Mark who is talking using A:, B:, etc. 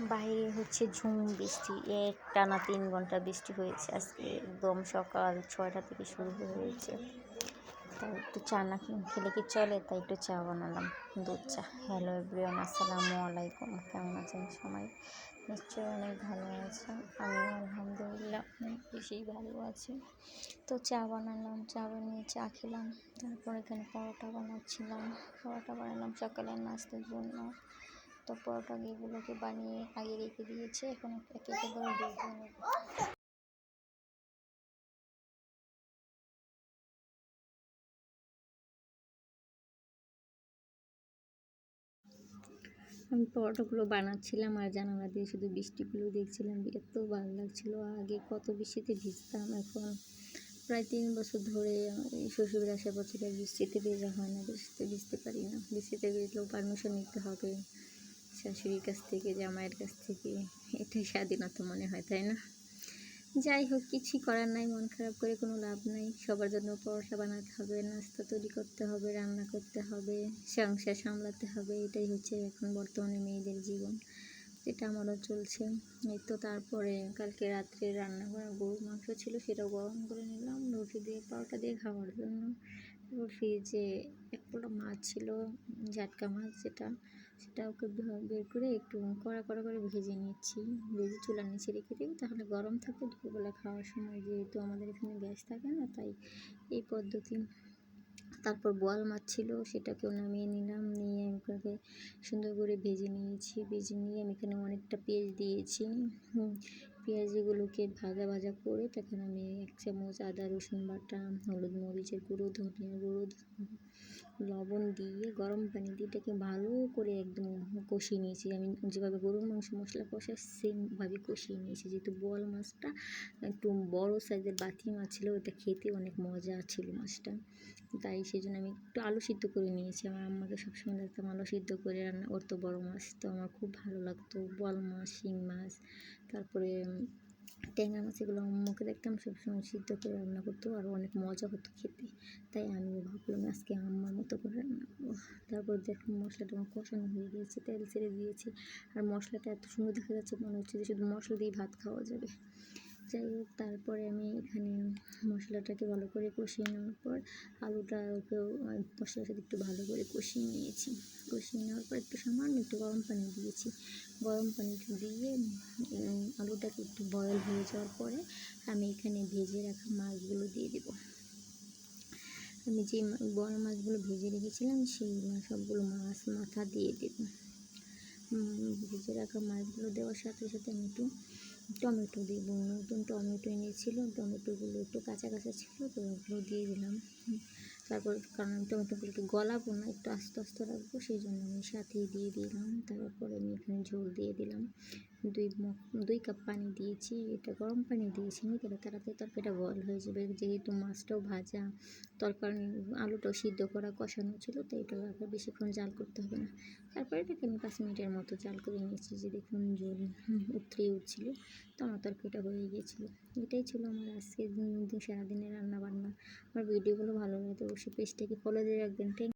A: বাইরে হচ্ছে ঝুম, বৃষ্টি, এক টানা তিন ঘণ্টা বৃষ্টি হয়েছে আজকে। একদম সকাল ছয়টা থেকে শুরু হয়েছে। তাই একটু চা না খেলে কি চলে? তাই একটু চা বানালাম, দুধ, চা। হ্যালো এভরিওয়ান আসসালামু আলাইকুম। কেমন আছেন সবাই? নিশ্চয়ই অনেক ভালো আছেন। আমি আলহামদুলিল্লাহ অনেক বেশি ভালো আছি। তো চা বানালাম, চা বানিয়ে চা খেলাম। তারপর এখানে পরোটা বানাচ্ছিলাম। পরোটা বানালাম সকালের নাস্তার জন্য। তো পরোটা এগুলোকে বানিয়ে আগে রেখে দিয়েছে। এখন একে করে আমি পরোটাগুলো বানাচ্ছিলাম আর জানালা দিয়ে শুধু বৃষ্টিগুলো দেখছিলাম। এত ভালো লাগছিল। আগে কত বৃষ্টিতে ভিজতাম। এখন প্রায় তিন বছর ধরে শ্বশুরের থেকে আর বৃষ্টিতে ভেজা হয় না। বৃষ্টিতে ভিজতে পারি না। বৃষ্টিতে ভিজলেও পারমিশন নিতে হবে। শাশুড়ির কাছ থেকে, জামাইয়ের কাছ থেকে, এটাই স্বাধীনতা মনে হয়, তাই না? যাই হোক, কিছুই করার নাই, মন খারাপ করে কোনো লাভ নাই। সবার জন্য পরোটা বানাতে হবে, নাস্তা তৈরি করতে হবে, রান্না করতে হবে, সংসার সামলাতে হবে, এটাই হচ্ছে এখন বর্তমানে মেয়েদের জীবন। যেটা আমারও চলছে। এই তো তারপরে কালকে রাত্রে রান্না করা গরুর মাংস ছিল, সেটাও গরম করে নিলাম, রুটি দিয়ে, পরোটা দিয়ে খাওয়ার জন্য। ফ্রিজে এক পোলা মাছ ছিল জাটকা মাছ যেটা। সেটা ওকে বের করে একটু কড়া কড়া করে ভেজে নিচ্ছি। ভেজে চুলার নিচে রেখে দিই তাহলে গরম থাকবে দুপুরবেলা খাওয়ার সময় যেহেতু আমাদের এখানে গ্যাস থাকে না, তাই এই পদ্ধতি। তারপর বোয়াল মাছ ছিল, সেটাকেও নামিয়ে নিলাম। নিয়ে আমি ওটাকে সুন্দর করে ভেজে নিয়েছি। ভেজে নিয়ে আমি এখানে অনেকটা পেঁয়াজ দিয়েছি। পেঁয়াজগুলোকে ভাজা ভাজা করে তখন আমি এক চামচ আদা, রসুন বাটা, হলুদ মরিচের গুঁড়ো ধনিয়া গুঁড়ো লবণ দিয়ে, গরম পানি দিয়ে এটাকে ভালো করে একদম কষিয়ে নিয়েছি। আমি যেভাবে গরুর মাংস মশলা কষাই, সেমভাবে কষিয়ে নিয়েছি। যেহেতু বোয়াল মাছটা একটু বড় সাইজের বাতি মাছ ছিল, ওটা খেতে অনেক মজা ছিল মাছটা। তাই সেই জন্য আমি একটু আলু সিদ্ধ করে নিয়েছি। আমার আম্মাকে সবসময় দেখতাম আলু সিদ্ধ করে রান্না করতো বড় মাছ, তো আমার খুব ভালো লাগতো। বোয়াল মাছ শিং মাছ, তারপরে ট্যাংরা মাছ এগুলো আম্মুকে দেখতাম সবসময় সিদ্ধ করে রান্না করতো আর অনেক মজা হতো খেতে। তাই আমিও ভাবলাম আজকে আম্মার মতো করে রান্না করব। তারপর দেখুন মশলাটা আমার কষানো হয়ে গিয়েছে, তেল ছেড়ে দিয়েছি। আর মশলাটা এত সুন্দর দেখা যাচ্ছে মনে হচ্ছে যে শুধু মশলা দিয়ে ভাত খাওয়া যাবে। যাই হোক, তারপরে আমি এখানে মশলাটাকে ভালো করে কষিয়ে নেওয়ার পর আলুটাকেও মশলার সাথে একটু ভালো করে কষিয়ে নিয়েছি। কষিয়ে নেওয়ার পর একটু সামান্য একটু গরম পানি দিয়েছি। গরম পানিটা দিয়ে আলুটাকে একটু বয়েল হয়ে যাওয়ার পরে আমি এখানে ভেজে রাখা মাছগুলো দিয়ে দেবো। আমি যে বড় মাছগুলো ভেজে রেখেছিলাম, সেই সবগুলো মাছ মাথা দিয়ে দেবো। ভেজে রাখা মাছগুলো দেওয়ার সাথে সাথে আমি একটু টমেটো দেবো, নতুন টমেটো এনেছিল, টমেটোগুলো একটু কাঁচা কাঁচা ছিল, তো ওগুলো দিয়ে দিলাম। তারপর কারণ টমেটোগুলোকে গলাবো না, একটু আস্তে আস্তে রাখব, সেই জন্য আমি সাথেই দিয়ে দিলাম। তারপরে আমি এখানে ঝোল দিয়ে দিলাম। দুই দুই কাপ পানি দিয়েছি এটা গরম পানি দিয়েছি নি তাহলে তাড়াতাড়ি তরকারিটা বল হয়ে যাবে। যেহেতু মাছটাও ভাজা, তরকারি, আলুটাও সিদ্ধ করা, কষানো ছিল তো এটা আর বেশিক্ষণ জাল করতে হবে না। তারপরে এটাকে আমি পাঁচ মিনিটের মতো জাল করে নিয়েছি, যে দেখুন জল উতরে উঠছিল, তো আমার তরকারিটা হয়ে গিয়েছিল। এটাই ছিল আমার আজকের সারাদিনের রান্না বান্না আমার ভিডিওগুলো ভালো লাগে তো অবশ্যই পেজটাকে ফলো দিয়ে রাখবেন। থ্যাংক